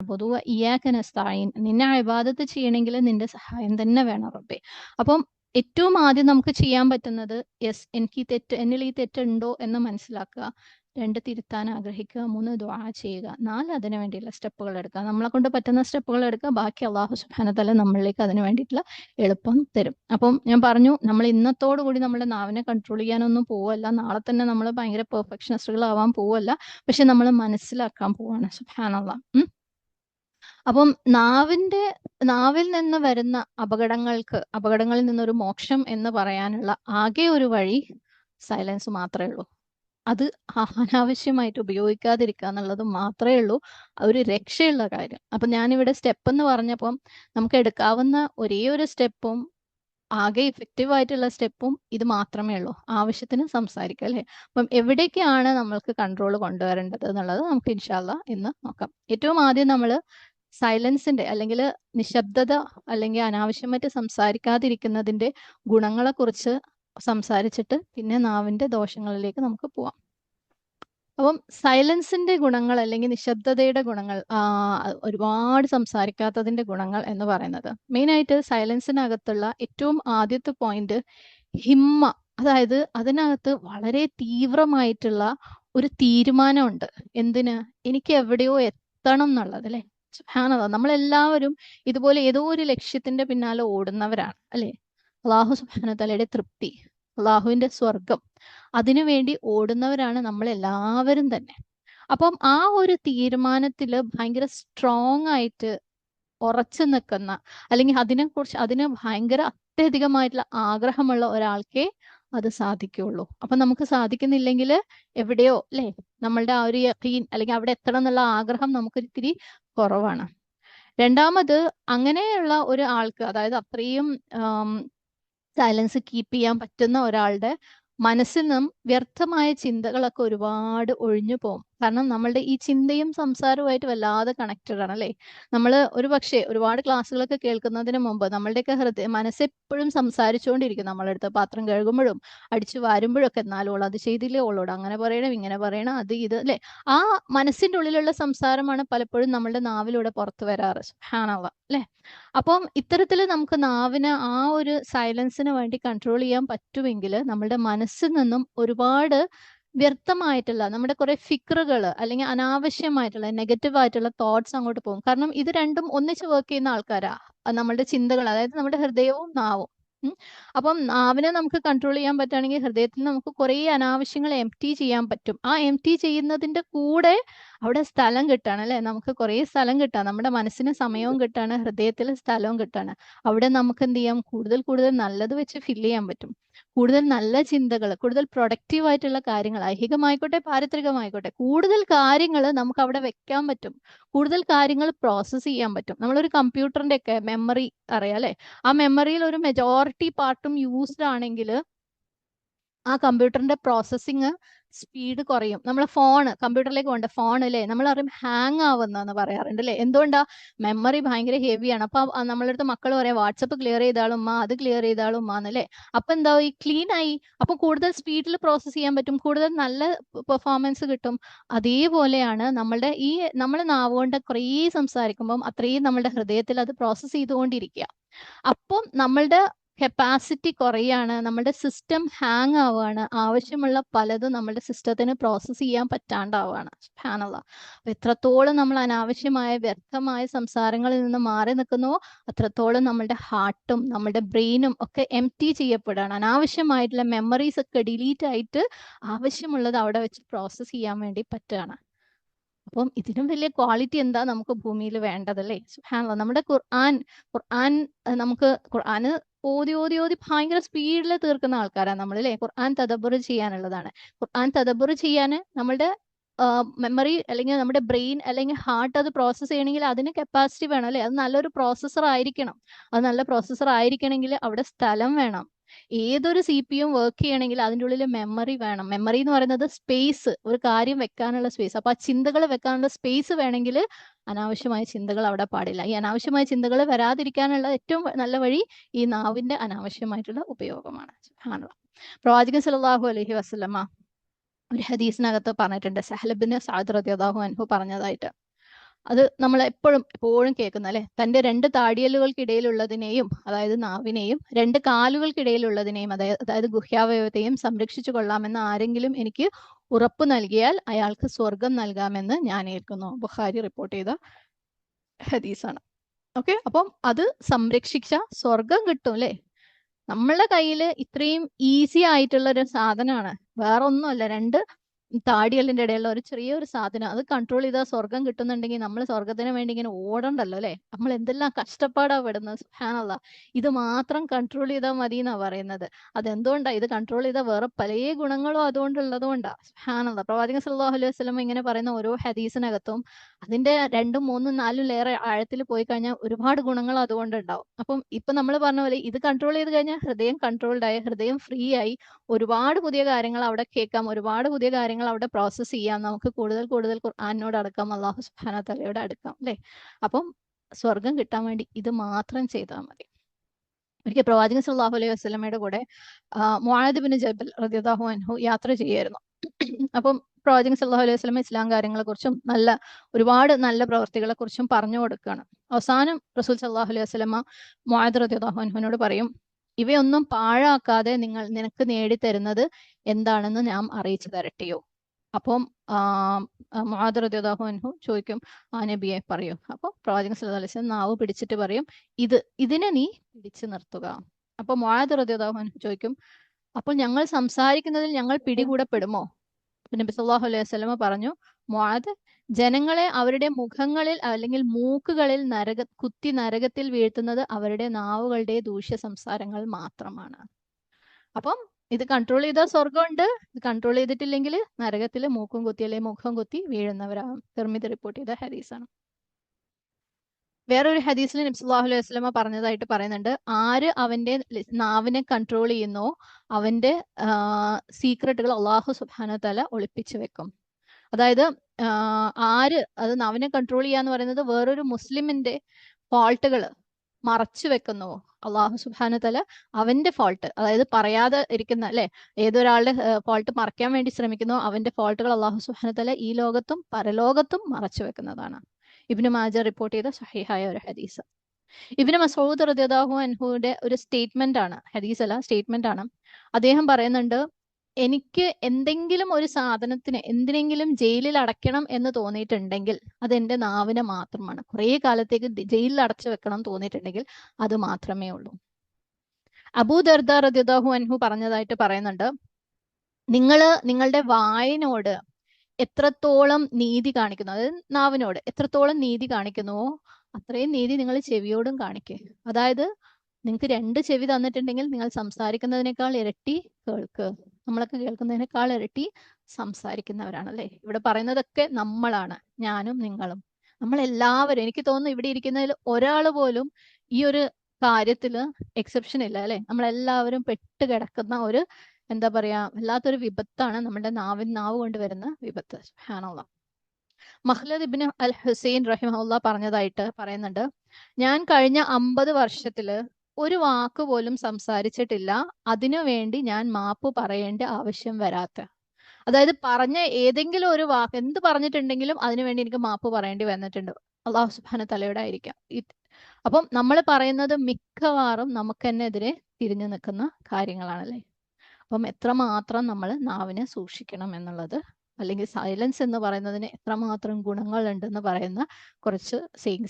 പൊതുവെ ഇയാക്കനസ്തായിൻ നിന്നെ ഇബാദത്ത് ചെയ്യണമെങ്കിൽ നിന്റെ സഹായം തന്നെ വേണം റബ്ബെ. അപ്പം ഏറ്റവും ആദ്യം നമുക്ക് ചെയ്യാൻ പറ്റുന്നത് യെസ് എനിക്ക് തെറ്റ് എന്നിൽ ഈ തെറ്റുണ്ടോ എന്ന് മനസ്സിലാക്കുക. രണ്ട് തിരുത്താൻ ആഗ്രഹിക്കുക. മൂന്ന് ദ്വാ ചെയ്യുക. നാല് അതിനു വേണ്ടിയുള്ള സ്റ്റെപ്പുകൾ എടുക്കുക. നമ്മളെ കൊണ്ട് പറ്റുന്ന സ്റ്റെപ്പുകൾ എടുക്കുക. ബാക്കി അള്ളാഹു സുബ്ഹാനഹു നമ്മളിലേക്ക് അതിന് വേണ്ടിയിട്ടുള്ള എളുപ്പം തരും. അപ്പം ഞാൻ പറഞ്ഞു നമ്മൾ ഇന്നത്തോടു കൂടി നമ്മുടെ നാവിനെ കൺട്രോൾ ചെയ്യാനൊന്നും പോവല്ല. നാളെ തന്നെ നമ്മൾ ഭയങ്കര പെർഫെക്ഷനിസ്റ്റുകളാവാൻ പോവല്ല. പക്ഷെ നമ്മൾ മനസ്സിലാക്കാൻ പോവാണ്. ഉം? അപ്പം നാവിന്റെ നാവിൽ നിന്ന് വരുന്ന അപകടങ്ങൾക്ക് അപകടങ്ങളിൽ നിന്നൊരു മോക്ഷം എന്ന് പറയാനുള്ള ആകെ ഒരു വഴി സൈലൻസ് മാത്രമേ ഉള്ളൂ. അത് അനാവശ്യമായിട്ട് ഉപയോഗിക്കാതിരിക്കുക എന്നുള്ളത് മാത്രമേ ഉള്ളൂ. ഒരു രക്ഷയുള്ള കാര്യം. അപ്പൊ ഞാനിവിടെ സ്റ്റെപ്പ് എന്ന് പറഞ്ഞപ്പം നമുക്ക് എടുക്കാവുന്ന ഒരേ ഒരു സ്റ്റെപ്പും ആകെ ഇഫക്റ്റീവ് ആയിട്ടുള്ള സ്റ്റെപ്പും ഇത് മാത്രമേ ഉള്ളൂ. ആവശ്യത്തിന് സംസാരിക്കുക അല്ലേ? അപ്പം എവിടേക്കാണ് നമ്മൾക്ക് കൺട്രോൾ കൊണ്ടുവരേണ്ടത് എന്നുള്ളത് നമുക്ക് ഇൻഷാല്ല ഇന്ന് നോക്കാം. ഏറ്റവും ആദ്യം നമ്മൾ സൈലൻസിന്റെ അല്ലെങ്കിൽ നിശബ്ദത അല്ലെങ്കിൽ അനാവശ്യമായിട്ട് സംസാരിക്കാതിരിക്കുന്നതിന്റെ ഗുണങ്ങളെ കുറിച്ച് സംസാരിച്ചിട്ട് പിന്നെ നാവിന്റെ ദോഷങ്ങളിലേക്ക് നമുക്ക് പോവാം. അപ്പം സൈലൻസിന്റെ ഗുണങ്ങൾ അല്ലെങ്കിൽ നിശബ്ദതയുടെ ഗുണങ്ങൾ ഒരുപാട് സംസാരിക്കാത്തതിന്റെ ഗുണങ്ങൾ എന്ന് പറയുന്നത്. മെയിൻ ആയിട്ട് സൈലൻസിനകത്തുള്ള ഏറ്റവും ആദ്യത്തെ പോയിന്റ് ഹിമ്മ. അതായത് അതിനകത്ത് വളരെ തീവ്രമായിട്ടുള്ള ഒരു തീരുമാനമുണ്ട്. എന്തിന്? എനിക്ക് എവിടെയോ എത്തണം എന്നുള്ളത് അല്ലെ? സുബ്ഹാനല്ലാ നമ്മളെല്ലാവരും ഇതുപോലെ ഏതോ ഒരു ലക്ഷ്യത്തിന്റെ പിന്നാലെ ഓടുന്നവരാണ് അല്ലെ? അള്ളാഹു സുബ്ഹാനത്തലയുടെ തൃപ്തി അള്ളാഹുവിന്റെ സ്വർഗം അതിനുവേണ്ടി ഓടുന്നവരാണ് നമ്മൾ എല്ലാവരും തന്നെ. അപ്പം ആ ഒരു തീരുമാനത്തിൽ ഭയങ്കര സ്ട്രോങ് ആയിട്ട് ഉറച്ചു നിൽക്കുന്ന അല്ലെങ്കിൽ അതിനെക്കുറിച്ച് അതിന് ഭയങ്കര അത്യധികമായിട്ടുള്ള ആഗ്രഹമുള്ള ഒരാൾക്കേ അത് സാധിക്കുള്ളൂ അപ്പൊ നമുക്ക് സാധിക്കുന്നില്ലെങ്കിൽ എവിടെയോ അല്ലെ? നമ്മളുടെ ആ ഒരു യഖീൻ അല്ലെങ്കിൽ അവിടെ എത്തണം എന്നുള്ള ആഗ്രഹം നമുക്ക് ഇത്തിരി കുറവാണ്. രണ്ടാമത് അങ്ങനെയുള്ള ഒരു ആൾക്ക് അതായത് അത്രയും സൈലൻസ് കീപ്പ് ചെയ്യാൻ പറ്റുന്ന ഒരാളുടെ മനസ്സിൽ നിന്നും വ്യർത്ഥമായ ചിന്തകളൊക്കെ ഒരുപാട് ഒഴിഞ്ഞു പോകും. കാരണം നമ്മളുടെ ഈ ചിന്തയും സംസാരവുമായിട്ട് വല്ലാതെ കണക്റ്റഡ് ആണ് അല്ലേ? നമ്മൾ ഒരു പക്ഷേ ഒരുപാട് ക്ലാസ്സുകളൊക്കെ കേൾക്കുന്നതിന് മുമ്പ് നമ്മളുടെയൊക്കെ ഹൃദയ മനസ്സെപ്പോഴും സംസാരിച്ചുകൊണ്ടിരിക്കും നമ്മളെടുത്ത് പാത്രം കഴുകുമ്പോഴും അടിച്ചു വാരുമ്പോഴൊക്കെ എന്നാലും ഓൾ അത് ചെയ്തില്ലേ ഓളോട് അങ്ങനെ പറയണം ഇങ്ങനെ പറയണം അത് ഇത് അല്ലേ? ആ മനസ്സിന്റെ ഉള്ളിലുള്ള സംസാരമാണ് പലപ്പോഴും നമ്മളുടെ നാവിലൂടെ പുറത്തു വരാറ് സുബ്ഹാനല്ലാ അല്ലേ? അപ്പം ഇത്തരത്തിൽ നമുക്ക് നാവിന് ആ ഒരു സൈലൻസിന് വേണ്ടി കൺട്രോൾ ചെയ്യാൻ പറ്റുമെങ്കിൽ നമ്മളുടെ മനസ്സിൽ നിന്നും ഒരുപാട് വ്യർത്ഥമായിട്ടുള്ള നമ്മുടെ കുറെ ഫിക്റുകൾ അല്ലെങ്കിൽ അനാവശ്യമായിട്ടുള്ള നെഗറ്റീവ് ആയിട്ടുള്ള തോട്ട്സ് അങ്ങോട്ട് പോകും. കാരണം ഇത് രണ്ടും ഒന്നിച്ച് വർക്ക് ചെയ്യുന്ന ആൾക്കാരാ നമ്മളുടെ ചിന്തകൾ അതായത് നമ്മുടെ ഹൃദയവും നാവും. അപ്പം നാവിനെ നമുക്ക് കൺട്രോൾ ചെയ്യാൻ പറ്റുകയാണെങ്കിൽ ഹൃദയത്തിൽ നമുക്ക് കുറേ അനാവശ്യങ്ങൾ എം ടി ചെയ്യാൻ പറ്റും. ആ എം ടി ചെയ്യുന്നതിന്റെ കൂടെ അവിടെ സ്ഥലം കിട്ടാണ് അല്ലെ? നമുക്ക് കുറേ സ്ഥലം കിട്ടാം. നമ്മുടെ മനസ്സിന് സമയവും കിട്ടാണ് ഹൃദയത്തിൽ സ്ഥലവും കിട്ടാണ്. അവിടെ നമുക്ക് എന്ത് ചെയ്യാം? കൂടുതൽ കൂടുതൽ നല്ലത് വെച്ച് ഫില്ല് ചെയ്യാൻ പറ്റും. കൂടുതൽ നല്ല ചിന്തകൾ കൂടുതൽ പ്രൊഡക്റ്റീവ് ആയിട്ടുള്ള കാര്യങ്ങൾ ഐഹികമായിക്കോട്ടെ പാരിത്രികമായിക്കോട്ടെ കൂടുതൽ കാര്യങ്ങൾ നമുക്ക് അവിടെ വെക്കാൻ പറ്റും. കൂടുതൽ കാര്യങ്ങൾ പ്രോസസ്സ് ചെയ്യാൻ പറ്റും. നമ്മളൊരു കമ്പ്യൂട്ടറിന്റെ ഒക്കെ മെമ്മറി അറിയാം അല്ലെ? ആ മെമ്മറിയിൽ ഒരു മെജോറിറ്റി പാർട്ടും യൂസ്ഡ് ആണെങ്കിൽ ആ കമ്പ്യൂട്ടറിന്റെ പ്രോസസ്സിങ് സ്പീഡ് കുറയും. നമ്മൾ ഫോൺ കമ്പ്യൂട്ടറിലേക്ക് കൊണ്ട് ഫോൺ അല്ലേ നമ്മൾ അറിയും ഹാങ് ആവുന്നെന്ന് പറയാറുണ്ട് അല്ലേ എന്തുകൊണ്ടാ? മെമ്മറി ഭയങ്കര ഹെവിയാണ് അപ്പൊ നമ്മളെ അടുത്ത് മക്കൾ പറയാം വാട്സപ്പ് ക്ലിയർ ചെയ്താളും ഉമ്മ അത് ക്ലിയർ ചെയ്താളും ഉമ്മ എന്നല്ലേ അപ്പൊ എന്താ ഈ ക്ലീൻ ആയി. അപ്പൊ കൂടുതൽ സ്പീഡിൽ പ്രോസസ്സ് ചെയ്യാൻ പറ്റും. കൂടുതൽ നല്ല പെർഫോമൻസ് കിട്ടും. അതേപോലെയാണ് നമ്മളുടെ ഈ നമ്മൾ നാവുകൊണ്ട് കുറേ സംസാരിക്കുമ്പം അത്രയും നമ്മളുടെ ഹൃദയത്തിൽ അത് പ്രോസസ്സ് ചെയ്തുകൊണ്ടിരിക്കുക അപ്പം നമ്മളുടെ കപ്പാസിറ്റി കുറയാണ് നമ്മുടെ സിസ്റ്റം ഹാങ് ആവുകയാണ് ആവശ്യമുള്ള പലതും നമ്മുടെ സിസ്റ്റത്തിന് പ്രോസസ്സ് ചെയ്യാൻ പറ്റാണ്ടാവുകയാണ് ഫാനുള്ള അപ്പൊ എത്രത്തോളം നമ്മൾ അനാവശ്യമായ വ്യർത്ഥമായ സംസാരങ്ങളിൽ നിന്ന് മാറി നിൽക്കുന്നുവോ അത്രത്തോളം നമ്മുടെ ഹാർട്ടും നമ്മുടെ ബ്രെയിനും ഒക്കെ എം ടി ചെയ്യപ്പെടുകയാണ് അനാവശ്യമായിട്ടുള്ള മെമ്മറീസ് ഒക്കെ ഡിലീറ്റ് ആയിട്ട് ആവശ്യമുള്ളത് അവിടെ വെച്ച് പ്രോസസ്സ് ചെയ്യാൻ വേണ്ടി പറ്റുകയാണ് അപ്പം ഇതിനും വലിയ ക്വാളിറ്റി എന്താ നമുക്ക് ഭൂമിയിൽ വേണ്ടതല്ലേ? സുബ്ഹാനല്ലാ നമ്മുടെ ഖുർആൻ ഖുർആൻ നമുക്ക് ഖുർആന് ഓതി ഓതി ഓതി ഭയങ്കര സ്പീഡിൽ തീർക്കുന്ന ആൾക്കാരാണ് നമ്മൾ അല്ലേ ഖുർആൻ തദബ്ബർ ചെയ്യാനുള്ളതാണ്. ഖുർആൻ തദബ്ബർ ചെയ്യാൻ നമ്മുടെ മെമ്മറി അല്ലെങ്കിൽ നമ്മുടെ ബ്രെയിൻ അല്ലെങ്കിൽ ഹാർട്ട് അത് പ്രോസസ് ചെയ്യണമെങ്കിൽ അതിന് കപ്പാസിറ്റി വേണം അല്ലേ? അത് നല്ലൊരു പ്രോസസ്സർ ആയിരിക്കണം. അത് നല്ല പ്രോസസ്സർ ആയിരിക്കണമെങ്കിൽ അവിടെ സ്ഥലം വേണം. ഏതൊരു സി പി യും വർക്ക് ചെയ്യണമെങ്കിൽ അതിന്റെ ഉള്ളിൽ മെമ്മറി വേണം. മെമ്മറി എന്ന് പറയുന്നത് സ്പേസ് ഒരു കാര്യം വെക്കാനുള്ള സ്പേസ് അപ്പൊ ആ ചിന്തകൾ വെക്കാനുള്ള സ്പേസ് വേണമെങ്കിൽ അനാവശ്യമായ ചിന്തകൾ അവിടെ പാടില്ല. ഈ അനാവശ്യമായ ചിന്തകൾ വരാതിരിക്കാനുള്ള ഏറ്റവും നല്ല വഴി ഈ നാവിന്റെ അനാവശ്യമായിട്ടുള്ള ഉപയോഗമാണ്. പ്രവാചകൻ സലാഹു അലഹി വസല്ലമ ഒരു ഹദീസിനകത്ത് പറഞ്ഞിട്ടുണ്ട്. സഹലബിന് സാദ് റളിയല്ലാഹു അൻഹു പറഞ്ഞതായിട്ട്. അത് നമ്മൾ എപ്പോഴും എപ്പോഴും കേൾക്കുന്ന അല്ലെ? തന്റെ രണ്ട് താടിയലുകൾക്കിടയിലുള്ളതിനെയും അതായത് നാവിനെയും രണ്ട് കാലുകൾക്കിടയിലുള്ളതിനെയും അതായത് അതായത് ഗുഹ്യാവയവത്തെയും സംരക്ഷിച്ചു കൊള്ളാമെന്ന് ആരെങ്കിലും എനിക്ക് ഉറപ്പ് നൽകിയാൽ അയാൾക്ക് സ്വർഗം നൽകാമെന്ന് ഞാൻ ഏൽക്കുന്നു. ബുഹാരി റിപ്പോർട്ട് ചെയ്ത ഹദീസാണ്. ഓക്കെ? അപ്പം അത് സംരക്ഷിച്ച സ്വർഗം കിട്ടും അല്ലേ? നമ്മളുടെ കയ്യിൽ ഇത്രയും ഈസി ആയിട്ടുള്ള ഒരു സാധനമാണ്. വേറെ ഒന്നുമല്ല രണ്ട് താടിയല്ലിന്റെ ഇടയിലുള്ള ഒരു ചെറിയൊരു സാധനം അത് കൺട്രോൾ ചെയ്താൽ സ്വർഗം കിട്ടുന്നുണ്ടെങ്കിൽ നമ്മൾ സ്വർഗത്തിന് വേണ്ടി ഇങ്ങനെ ഓടണ്ടല്ലോ അല്ലെ? നമ്മൾ എന്തെല്ലാം കഷ്ടപ്പാടാ പെടുന്നത് സുബ്ഹാനല്ലാ. ഇത് മാത്രം കൺട്രോൾ ചെയ്താൽ മതി എന്നാ പറയുന്നത്. അതെന്തുകൊണ്ടാ? ഇത് കൺട്രോൾ ചെയ്താൽ വേറെ പല ഗുണങ്ങളും അതുകൊണ്ടുള്ളത് കൊണ്ടാ സുബ്ഹാനല്ലാ. പ്രവാചകൻ സല്ലല്ലാഹു അലൈഹി വസ്ലം ഇങ്ങനെ പറയുന്ന ഓരോ ഹദീസിനകത്തും അതിന്റെ രണ്ടും മൂന്നും നാലും ലേറെ ആഴത്തിൽ പോയി കഴിഞ്ഞാൽ ഒരുപാട് ഗുണങ്ങൾ അതുകൊണ്ടുണ്ടാവും. അപ്പം ഇപ്പൊ നമ്മൾ പറഞ്ഞ പോലെ ഇത് കൺട്രോൾ ചെയ്ത് കഴിഞ്ഞാൽ ഹൃദയം കൺട്രോൾഡ് ആയി ഹൃദയം ഫ്രീ ആയി. ഒരുപാട് പുതിയ കാര്യങ്ങൾ അവിടെ കേൾക്കാം ഒരുപാട് പുതിയ കാര്യങ്ങൾ അവിടെ പ്രോസസ്സ് ചെയ്യാം. നമുക്ക് കൂടുതൽ കൂടുതൽ ഖുർആാനോട് അടുക്കാം അള്ളാഹു സുബാന തലയോട് അടുക്കാം അല്ലേ? അപ്പം സ്വർഗം കിട്ടാൻ വേണ്ടി ഇത് മാത്രം ചെയ്താൽ മതി. ഒരിക്കൽ പ്രവാചകൻ സല്ലല്ലാഹു അലൈഹി വസ്ലമയുടെ കൂടെ മുഹാദിബിന് ജബൽ റദിയാഹു അൻഹു യാത്ര ചെയ്യായിരുന്നു അപ്പം പ്രവാചകൻ സല്ലല്ലാഹു അലൈഹി വസല്ലമ ഇസ്ലാം കാര്യങ്ങളെ കുറിച്ചും നല്ല ഒരുപാട് നല്ല പ്രവർത്തികളെ കുറിച്ചും പറഞ്ഞു കൊടുക്കുകയാണ്. അവസാനം റസൂൽ സല്ലല്ലാഹു അലൈഹി വസ്ലമ മുഹാദ് റദിയാഹു അൻഹുവിനോട് പറയും ഇവയൊന്നും പാഴാക്കാതെ നിങ്ങൾ നിനക്ക് നേടിത്തരുന്നത് എന്താണെന്ന് ഞാൻ അറിയിച്ചു തരട്ടെയോ? അപ്പം അൻഹു ചോദിക്കും ആ നബിയെ പറയും. അപ്പോൾ പ്രവാചകൻ വസല്ലം നാവ് പിടിച്ചിട്ട് പറയും ഇത് ഇതിനെ നീ പിടിച്ചു നിർത്തുക. അപ്പൊ അൻഹു ചോദിക്കും അപ്പോൾ ഞങ്ങൾ സംസാരിക്കുന്നതിൽ ഞങ്ങൾ പിടികൂടപ്പെടുമോ? നബി സല്ലല്ലാഹു അലൈഹി വസ്ലമ പറഞ്ഞു മുആദ് ജനങ്ങളെ അവരുടെ മുഖങ്ങളിൽ അല്ലെങ്കിൽ മൂക്കുകളിൽ നരക കുത്തി നരകത്തിൽ വീഴ്ത്തുന്നത് അവരുടെ നാവുകളുടെ ദൂഷ്യ സംസാരങ്ങൾ മാത്രമാണ്. അപ്പം ഇത് കൺട്രോൾ ചെയ്താൽ സ്വർഗമുണ്ട് ഇത് കൺട്രോൾ ചെയ്തിട്ടില്ലെങ്കിൽ നരകത്തിൽ മൂക്കും കുത്തി അല്ലെങ്കിൽ മുഖം കുത്തി വീഴുന്നവരാകും നിർമ്മിത റിപ്പോർട്ട് ചെയ്ത ഹദീസാണ് വേറൊരു ഹദീസിൽ നബി സല്ലല്ലാഹു അലൈഹി വസ്ലമ പറഞ്ഞതായിട്ട് പറയുന്നുണ്ട്. ആര് അവന്റെ നാവിനെ കൺട്രോൾ ചെയ്യുന്നോ അവന്റെ സീക്രട്ടുകൾ അള്ളാഹു സുബാന തല ഒളിപ്പിച്ചു വെക്കും. അതായത് ആര് അത് നവനെ കൺട്രോൾ ചെയ്യാന്ന് പറയുന്നത് വേറൊരു മുസ്ലിമിന്റെ ഫോൾട്ടുകൾ മറച്ചു വെക്കുന്നുവോ അള്ളാഹു സുബാന തല അവന്റെ ഫോൾട്ട് അതായത് പറയാതെ ഇരിക്കുന്ന അല്ലെ? ഏതൊരാളുടെ ഫോൾട്ട് മറയ്ക്കാൻ വേണ്ടി ശ്രമിക്കുന്നു അവന്റെ ഫോൾട്ടുകൾ അള്ളാഹു സുബാന തല ഈ ലോകത്തും പരലോകത്തും മറച്ചു വെക്കുന്നതാണ്. ഇബിന് മാജ റിപ്പോർട്ട് ചെയ്ത സഹിഹായ ഒരു ഹദീസ്. ഇബിന് മസൂദ് റദിയദാഹു അൻഹുവിന്റെ ഒരു സ്റ്റേറ്റ്മെന്റ് ആണ് ഹദീസ് അല്ല സ്റ്റേറ്റ്മെന്റ് ആണ്. അദ്ദേഹം പറയുന്നുണ്ട് എനിക്ക് എന്തെങ്കിലും ഒരു സാധനത്തിന് എന്തിനെങ്കിലും ജയിലിൽ അടയ്ക്കണം എന്ന് തോന്നിയിട്ടുണ്ടെങ്കിൽ അത് എന്റെ നാവിനെ മാത്രമാണ്. കുറേ കാലത്തേക്ക് ജയിലിൽ അടച്ചു വെക്കണം എന്ന് തോന്നിയിട്ടുണ്ടെങ്കിൽ അത് മാത്രമേ ഉള്ളൂ. അബൂ ദർദ റദിദാഹു അൻഹു പറഞ്ഞതായിട്ട് പറയുന്നുണ്ട് നിങ്ങൾ നിങ്ങളുടെ വായിനോട് എത്രത്തോളം നീതി കാണിക്കുന്നു അതായത് നാവിനോട് എത്രത്തോളം നീതി കാണിക്കുന്നുവോ അത്രയും നീതി നിങ്ങൾ ചെവിയോടും കാണിക്കുക അതായത് നിങ്ങൾക്ക് രണ്ട് ചെവി തന്നിട്ടുണ്ടെങ്കിൽ നിങ്ങൾ സംസാരിക്കുന്നതിനേക്കാൾ ഇരട്ടി കേൾക്ക്. നമ്മളൊക്കെ കേൾക്കുന്നതിനേക്കാൾ ഇരട്ടി സംസാരിക്കുന്നവരാണ് അല്ലെ ഇവിടെ പറയുന്നതൊക്കെ നമ്മളാണ് ഞാനും നിങ്ങളും. നമ്മൾ എല്ലാവരും എനിക്ക് തോന്നുന്നു ഇവിടെ ഇരിക്കുന്നതിൽ ഒരാൾ പോലും ഈ ഒരു കാര്യത്തിൽ എക്സെപ്ഷൻ ഇല്ല അല്ലെ? നമ്മളെല്ലാവരും പെട്ട് കിടക്കുന്ന ഒരു എന്താ പറയാ വല്ലാത്തൊരു വിപത്താണ് നമ്മുടെ നാവിൻ നാവ് കൊണ്ടുവരുന്ന വിപത്ത്. ഹാനുള്ള മഹ്ലദ് ഇബിന് അൽ ഹുസൈൻ റഹിമുള്ള പറഞ്ഞതായിട്ട് പറയുന്നുണ്ട് ഞാൻ കഴിഞ്ഞ അമ്പത് വർഷത്തിൽ ഒരു വാക്ക് പോലും സംസാരിച്ചിട്ടില്ല. അതിനു വേണ്ടി ഞാൻ മാപ്പ് പറയേണ്ട ആവശ്യം വരാത്ത. അതായത് പറഞ്ഞ ഏതെങ്കിലും ഒരു വാക്ക് എന്ത് പറഞ്ഞിട്ടുണ്ടെങ്കിലും അതിനു വേണ്ടി എനിക്ക് മാപ്പ് പറയേണ്ടി വന്നിട്ടുണ്ട്. അള്ളാഹു സുബാന തലയുടെ ആയിരിക്കാം. അപ്പം നമ്മൾ പറയുന്നത് മിക്കവാറും നമുക്ക് തന്നെ എതിരെ തിരിഞ്ഞു നിൽക്കുന്ന കാര്യങ്ങളാണല്ലേ? അപ്പം എത്രമാത്രം നമ്മൾ നാവിനെ സൂക്ഷിക്കണം എന്നുള്ളത് അല്ലെങ്കിൽ സൈലൻസ് എന്ന് പറയുന്നതിന് എത്രമാത്രം ഗുണങ്ങളുണ്ടെന്ന് പറയുന്ന കുറച്ച് സെയിങ്സ്